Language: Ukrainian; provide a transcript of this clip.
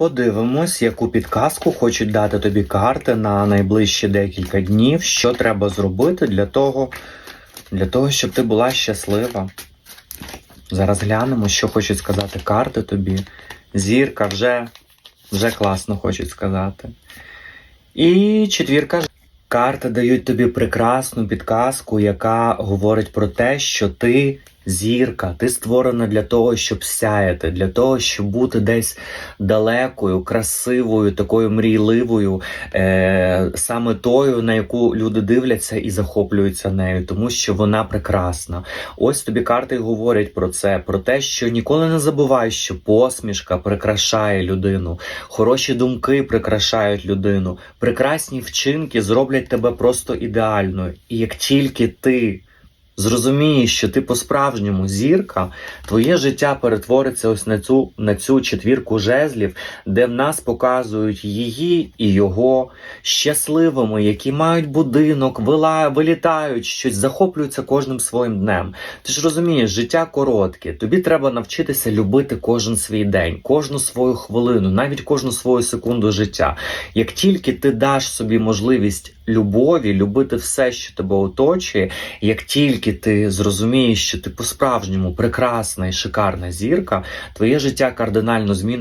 Подивимось, яку підказку хочуть дати тобі карти на найближчі декілька днів. Що треба зробити для того, для того, щоб ти була щаслива. Зараз глянемо, що хочуть сказати карти тобі. Зірка вже, вже класно хочуть сказати. І четвірка. Карти дають тобі прекрасну підказку, яка говорить про те, що ти зірка, ти створена для того, щоб сяяти, для того, щоб бути десь далекою, красивою, такою мрійливою, е, саме тою, на яку люди дивляться і захоплюються нею, тому що вона прекрасна. Ось тобі карти говорять про це, про те, що ніколи не забувай, що посмішка прикрашає людину, хороші думки прикрашають людину, прекрасні вчинки зроблять тебе просто ідеальною. І як тільки ти зрозумієш, що ти по-справжньому зірка, твоє життя перетвориться ось на цю, на цю четвірку жезлів, де в нас показують її і його щасливими, які мають будинок, вила, вилітають, щось захоплюються кожним своїм днем. Ти ж розумієш, життя коротке. Тобі треба навчитися любити кожен свій день, кожну свою хвилину, навіть кожну свою секунду життя. Як тільки ти даш собі можливість любові, любити все, що тебе оточує, як тільки ти зрозумієш, що ти по-справжньому прекрасна і шикарна зірка, твоє життя кардинально зміниться.